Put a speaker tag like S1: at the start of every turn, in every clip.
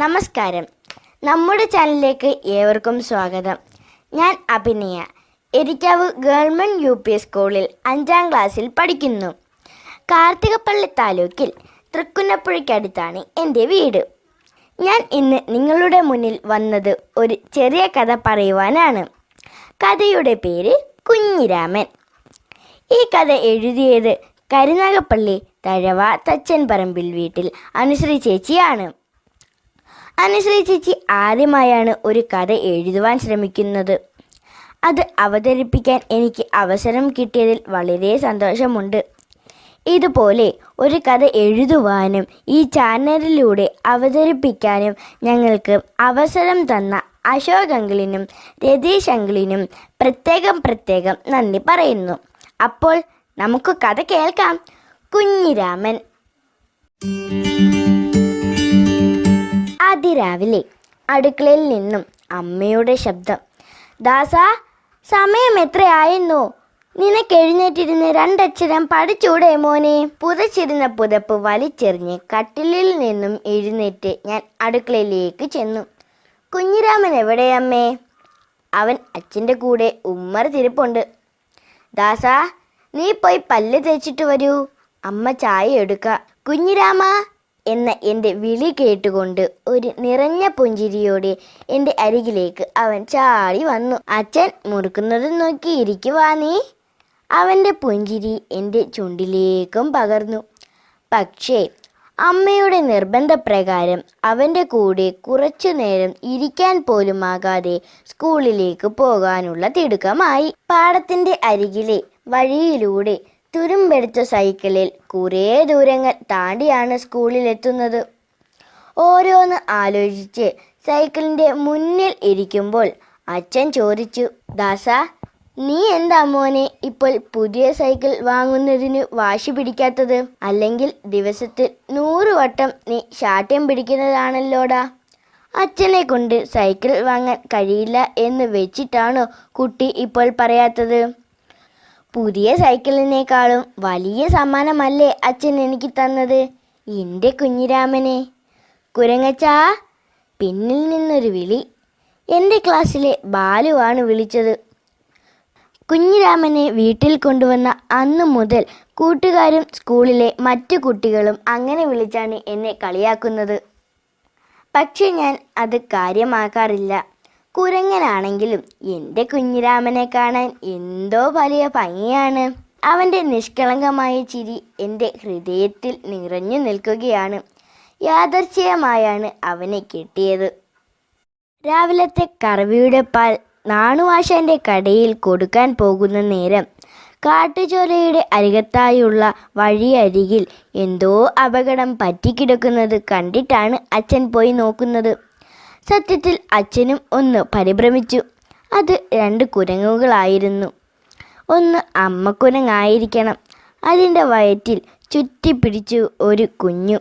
S1: നമസ്കാരം. നമ്മുടെ ചാനലിലേക്ക് ഏവർക്കും സ്വാഗതം. ഞാൻ Abhinaya. Erikkavu government U P സ്കൂളിൽ അഞ്ചാം ക്ലാസ്സിൽ പഠിക്കുന്നു. കാർത്തികപ്പള്ളി താലൂക്കിൽ തൃക്കുന്നപ്പുഴയ്ക്കടുത്താണ് എന്റെ വീട്. ഞാൻ ഇന്ന് നിങ്ങളുടെ മുന്നിൽ വന്നത് ഒരു ചെറിയ കഥ പറയുവാനാണ്. കഥയുടെ പേര് കുഞ്ഞിരാമൻ. ഈ കഥ എഴുതിയത് കരുനാഗപ്പള്ളി തഴവ തച്ചൻ പറമ്പിൽ വീട്ടിൽ അനുശ്രീ ചേച്ചിയാണ്. അനുശ്രീ ചേച്ചി ആദ്യമായാണ് ഒരു കഥ എഴുതുവാൻ ശ്രമിക്കുന്നത്. അത് അവതരിപ്പിക്കാൻ എനിക്ക് അവസരം കിട്ടിയതിൽ വളരെ സന്തോഷമുണ്ട്. ഇതുപോലെ ഒരു കഥ എഴുതുവാനും ഈ ചാനലിലൂടെ അവതരിപ്പിക്കാനും ഞങ്ങൾക്ക് അവസരം തന്ന അശോക് അങ്കിളിനും രതീഷ് അങ്കിളിനും പ്രത്യേകം പ്രത്യേകം നന്ദി പറയുന്നു. അപ്പോൾ നമുക്ക് കഥ കേൾക്കാം. കുഞ്ഞിരാമൻ. അതിരാവിലെ അടുക്കളയിൽ നിന്നും അമ്മയുടെ ശബ്ദം ദാസ സമയം എത്രയായിരുന്നു നിനക്ക് എഴുന്നേറ്റിരുന്ന് രണ്ടക്ഷരം പഠിച്ചൂടെ മോനെ? പുതച്ചിരുന്ന പുതപ്പ് വലിച്ചെറിഞ്ഞ് കട്ടിലിൽ നിന്നും എഴുന്നേറ്റ് ഞാൻ അടുക്കളയിലേക്ക് ചെന്നു. കുഞ്ഞിരാമൻ എവിടെയമ്മേ അവൻ അച്ഛന്റെ കൂടെ ഉമ്മർ തിരിപ്പുണ്ട്. ദാസ നീ പോയി പല്ല് തേച്ചിട്ട് വരൂ. അമ്മ ചായ എടുക്ക. കുഞ്ഞിരാമ എന്ന എന്റെ വിളി കേട്ടുകൊണ്ട് ഒരു നിറഞ്ഞ പുഞ്ചിരിയോടെ എന്റെ അരികിലേക്ക് അവൻ ചാടി വന്നു. അച്ഛൻ മുറുക്കുന്നത് നോക്കി ഇരിക്കുവാ നീ? അവന്റെ പുഞ്ചിരി എന്റെ ചുണ്ടിലേക്കും പകർന്നു. പക്ഷേ അമ്മയുടെ നിർബന്ധപ്രകാരം അവന്റെ കൂടെ കുറച്ചു നേരം ഇരിക്കാൻ പോലും ആകാതെ സ്കൂളിലേക്ക് പോകാനുള്ള തിടുക്കമായി. പാടത്തിന്റെ അരികിലെ വഴിയിലൂടെ തുരുമ്പെടുത്ത സൈക്കിളിൽ കുറേ ദൂരങ്ങൾ താണ്ടിയാണ് സ്കൂളിലെത്തുന്നത്. ഓരോന്ന് ആലോചിച്ച് സൈക്കിളിന്റെ മുന്നിൽ ഇരിക്കുമ്പോൾ അച്ഛൻ ചോദിച്ചു ദാസ നീ എന്താ മോനെ ഇപ്പോൾ പുതിയ സൈക്കിൾ വാങ്ങുന്നതിന് വാശി പിടിക്കാത്തത്? അല്ലെങ്കിൽ ദിവസത്തിൽ നൂറ് വട്ടം നീ ശാഠ്യം പിടിക്കുന്നതാണല്ലോടാ? അച്ഛനെ കൊണ്ട് സൈക്കിൾ വാങ്ങാൻ കഴിയില്ല എന്ന് വെച്ചിട്ടാണോ കുട്ടി ഇപ്പോൾ പറയാത്തത്? പുതിയ സൈക്കിളിനേക്കാളും വലിയ സമ്മാനമല്ലേ അച്ഛൻ എനിക്ക് തന്നത്? എന്റെ കുഞ്ഞിരാമനെ. കുരങ്ങച്ചാ പിന്നിൽ നിന്നൊരു വിളി. എന്റെ ക്ലാസ്സിലെ ബാലുവാണ് വിളിച്ചത്. കുഞ്ഞിരാമനെ വീട്ടിൽ കൊണ്ടുവന്ന അന്നു മുതൽ കൂട്ടുകാരും സ്കൂളിലെ മറ്റു കുട്ടികളും അങ്ങനെ വിളിച്ചാണ് എന്നെ കളിയാക്കുന്നത്. പക്ഷെ ഞാൻ അത് കാര്യമാക്കാറില്ല. കുരങ്ങനാണെങ്കിലും എന്റെ കുഞ്ഞിരാമനെ കാണാൻ എന്തോ വലിയ ഭംഗിയാണ്. അവന്റെ നിഷ്കളങ്കമായ ചിരി എന്റെ ഹൃദയത്തിൽ നിറഞ്ഞു നിൽക്കുകയാണ്. യാദർച്ഛികമായാണ് അവനെ കിട്ടിയത്. രാവിലത്തെ കറവിയുടെ പാൽ നാണുവാശന്റെ കടയിൽ കൊടുക്കാൻ പോകുന്ന നേരം കാട്ടുചോലയുടെ അരികത്തായുള്ള വഴിയരികിൽ എന്തോ അപകടം പറ്റിക്കിടക്കുന്നത് കണ്ടിട്ടാണ് അച്ഛൻ പോയി നോക്കുന്നത്. സത്യത്തിൽ അച്ഛനും ഒന്ന് പരിഭ്രമിച്ചു. അത് രണ്ട് കുരങ്ങുകളായിരുന്നു. ഒന്ന് അമ്മ കുരങ്ങായിരിക്കണം അതിന്റെ വയറ്റിൽ ചുറ്റിപ്പിടിച്ചു ഒരു കുഞ്ഞു.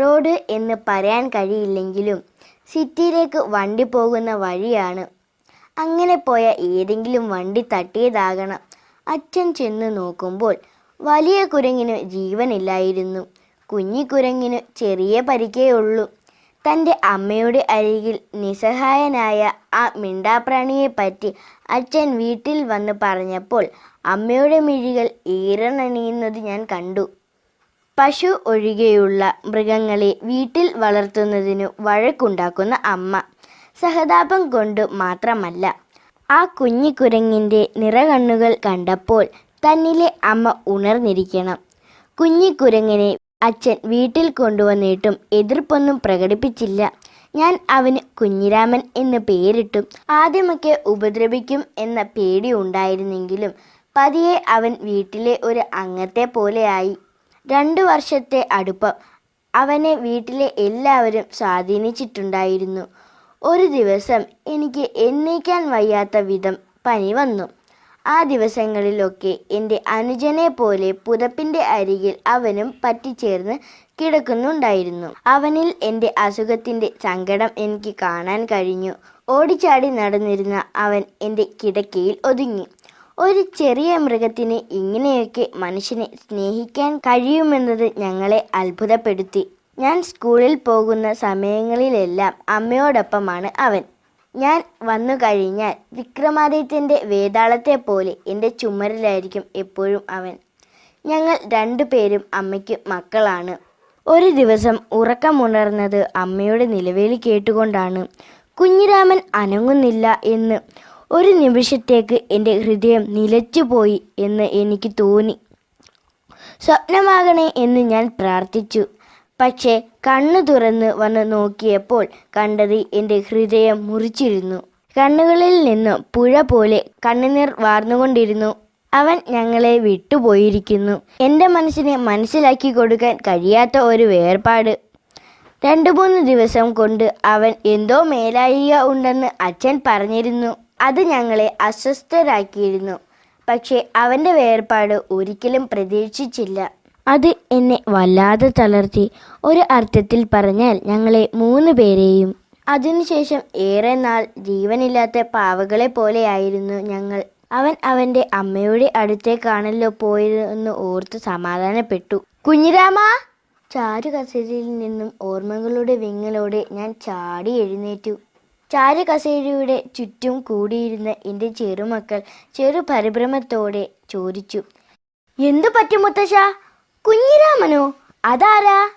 S1: റോഡ് എന്ന് പറയാൻ കഴിയില്ലെങ്കിലും സിറ്റിയിലേക്ക് വണ്ടി പോകുന്ന വഴിയാണ്. അങ്ങനെ പോയ ഏതെങ്കിലും വണ്ടി തട്ടിയതാകണം. അച്ഛൻ ചെന്ന് നോക്കുമ്പോൾ വലിയ കുരങ്ങിന് ജീവനില്ലായിരുന്നു. കുഞ്ഞിക്കുരങ്ങിന് ചെറിയ പരിക്കേ ഉള്ളൂ. തന്റെ അമ്മയുടെ അരികിൽ നിസ്സഹായനായ ആ മിണ്ടാപ്രാണിയെ പറ്റി അച്ഛൻ വീട്ടിൽ വന്ന് പറഞ്ഞപ്പോൾ അമ്മയുടെ മിഴികൾ ഈറണണിയുന്നത് ഞാൻ കണ്ടു. പശു ഒഴികെയുള്ള മൃഗങ്ങളെ വീട്ടിൽ വളർത്തുന്നതിനു വഴക്കുണ്ടാക്കുന്ന അമ്മ സഹതാപം കൊണ്ട് മാത്രമല്ല ആ കുഞ്ഞിക്കുരങ്ങിന്റെ നിറകണ്ണുകൾ കണ്ടപ്പോൾ തന്നിലെ അമ്മ ഉണർന്നിരിക്കണം. കുഞ്ഞിക്കുരങ്ങിനെ അച്ഛൻ വീട്ടിൽ കൊണ്ടുവന്നിട്ടും എതിർപ്പൊന്നും പ്രകടിപ്പിച്ചില്ല. ഞാൻ അവന് കുഞ്ഞിരാമൻ എന്ന് പേരിട്ടു ആദ്യമൊക്കെ ഉപദ്രവിക്കും എന്ന പേടി ഉണ്ടായിരുന്നെങ്കിലും പതിയെ അവൻ വീട്ടിലെ ഒരു അംഗത്തെ പോലെയായി. രണ്ടു വർഷത്തെ അടുപ്പം അവനെ വീട്ടിലെ എല്ലാവരും സ്വാധീനിച്ചിട്ടുണ്ടായിരുന്നു. ഒരു ദിവസം എനിക്ക് എന്നേക്കാൻ വയ്യാത്ത വിധം പനി വന്നു. ആ ദിവസങ്ങളിലൊക്കെ എന്റെ അനുജനെ പോലെ പുതപ്പിന്റെ അരികിൽ അവനും പറ്റിച്ചേർന്ന് കിടക്കുന്നുണ്ടായിരുന്നു. അവനിൽ എന്റെ അസുഖത്തിന്റെ സങ്കടം എനിക്ക് കാണാൻ കഴിഞ്ഞു. ഓടിച്ചാടി നടന്നിരുന്ന അവൻ എന്റെ കിടക്കയിൽ ഒതുങ്ങി. ഒരു ചെറിയ മൃഗത്തിന് ഇങ്ങനെയൊക്കെ മനുഷ്യനെ സ്നേഹിക്കാൻ കഴിയുമെന്നത് ഞങ്ങളെ അത്ഭുതപ്പെടുത്തി. ഞാൻ സ്കൂളിൽ പോകുന്ന സമയങ്ങളിലെല്ലാം അമ്മയോടൊപ്പമാണ് അവൻ. ഞാൻ വന്നു കഴിഞ്ഞാൽ വിക്രമാദിത്യന്റെ വേതാളത്തെ പോലെ എന്റെ ചുമരിലായിരിക്കും എപ്പോഴും അവൻ. ഞങ്ങൾ രണ്ടുപേരും അമ്മയ്ക്ക് മക്കളാണ്. ഒരു ദിവസം ഉറക്കമുണർന്നത് അമ്മയുടെ നിലവിളി കേട്ടുകൊണ്ടാണ്. കുഞ്ഞിരാമൻ അനങ്ങുന്നില്ല എന്ന് ഒരു നിമിഷത്തേക്ക് എന്റെ ഹൃദയം നിലച്ചുപോയി എന്ന് എനിക്ക് തോന്നി. സ്വപ്നമാകണേ എന്ന് ഞാൻ പ്രാർത്ഥിച്ചു. പക്ഷേ കണ്ണു തുറന്ന് വന്ന് നോക്കിയപ്പോൾ കണ്ടത് എന്റെ ഹൃദയം മുറിച്ചിരുന്നു. കണ്ണുകളിൽ നിന്ന് പുഴ പോലെ കണ്ണുനീർ വാർന്നുകൊണ്ടിരുന്നു. അവൻ ഞങ്ങളെ വിട്ടുപോയിരിക്കുന്നു. എന്റെ മനസ്സിനെ മനസ്സിലാക്കി കൊടുക്കാൻ കഴിയാത്ത ഒരു വേർപാട്. രണ്ടു മൂന്ന് ദിവസം കൊണ്ട് അവൻ എന്തോ മേലായിക ഉണ്ടെന്ന് അച്ഛൻ പറഞ്ഞിരുന്നു. അത് ഞങ്ങളെ അസ്വസ്ഥരാക്കിയിരുന്നു. പക്ഷേ അവന്റെ വേർപാട് ഒരിക്കലും പ്രതീക്ഷിച്ചില്ല. അത് എന്നെ വല്ലാതെ തളർത്തി. ഒരു അർത്ഥത്തിൽ പറഞ്ഞാൽ ഞങ്ങളെ മൂന്ന് പേരെയും. അതിനുശേഷം ഏറെ നാൾ ജീവനില്ലാത്ത പാവകളെ പോലെയായിരുന്നു ഞങ്ങൾ. അവൻ അവന്റെ അമ്മയുടെ അടുത്തേക്കാണല്ലോ പോയതെന്ന് ഓർത്ത് സമാധാനപ്പെട്ടു. കുഞ്ഞിരാമ! ചാരു കസേരയിൽ നിന്നും ഓർമ്മകളുടെ വിങ്ങലോടെ ഞാൻ ചാടി എഴുന്നേറ്റു. ചാരു കസേരയുടെ ചുറ്റും കൂടിയിരുന്ന എന്റെ ചെറുമക്കൾ ചെറു പരിഭ്രമത്തോടെ ചോദിച്ചു എന്തു പറ്റും മുത്തശ്ശ? കുഞ്ഞിരാമനോ? അതാരാ?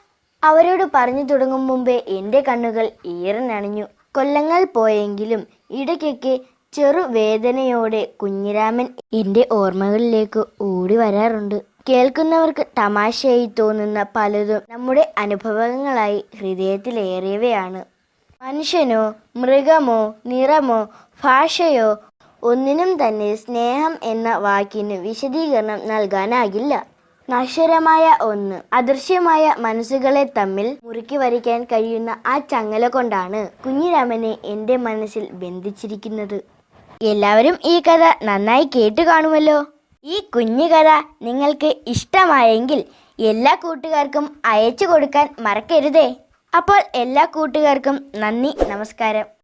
S1: അവരോട് പറഞ്ഞു തുടങ്ങും മുമ്പേ എന്റെ കണ്ണുകൾ ഈറനണിഞ്ഞു. കൊല്ലങ്ങൾ പോയെങ്കിലും ഇടയ്ക്കൊക്കെ ചെറു വേദനയോടെ കുഞ്ഞിരാമൻ എന്റെ ഓർമ്മകളിലേക്ക് ഓടി വരാറുണ്ട്. കേൾക്കുന്നവർക്ക് തമാശയായി തോന്നുന്ന പലതും നമ്മുടെ അനുഭവങ്ങളായി ഹൃദയത്തിലേറിയവയാണ്. മനുഷ്യനോ മൃഗമോ നിറമോ ഭാഷയോ ഒന്നിനും തന്നെ സ്നേഹം എന്ന വാക്കിന് വിശദീകരണം നൽകാനാകില്ല. നശ്വരമായ ഒന്ന്. അദൃശ്യമായ മനസ്സുകളെ തമ്മിൽ മുറുക്കി വരയ്ക്കാൻ കഴിയുന്ന ആ ചങ്ങല കൊണ്ടാണ് കുഞ്ഞിരാമനെ എന്റെ മനസ്സിൽ ബന്ധിച്ചിരിക്കുന്നത്. എല്ലാവരും ഈ കഥ നന്നായി കേട്ടു കാണുമല്ലോ. ഈ കുഞ്ഞു കഥ നിങ്ങൾക്ക് ഇഷ്ടമായെങ്കിൽ എല്ലാ കൂട്ടുകാർക്കും അയച്ചു കൊടുക്കാൻ മറക്കരുതേ. അപ്പോൾ എല്ലാ കൂട്ടുകാർക്കും നന്ദി നമസ്കാരം.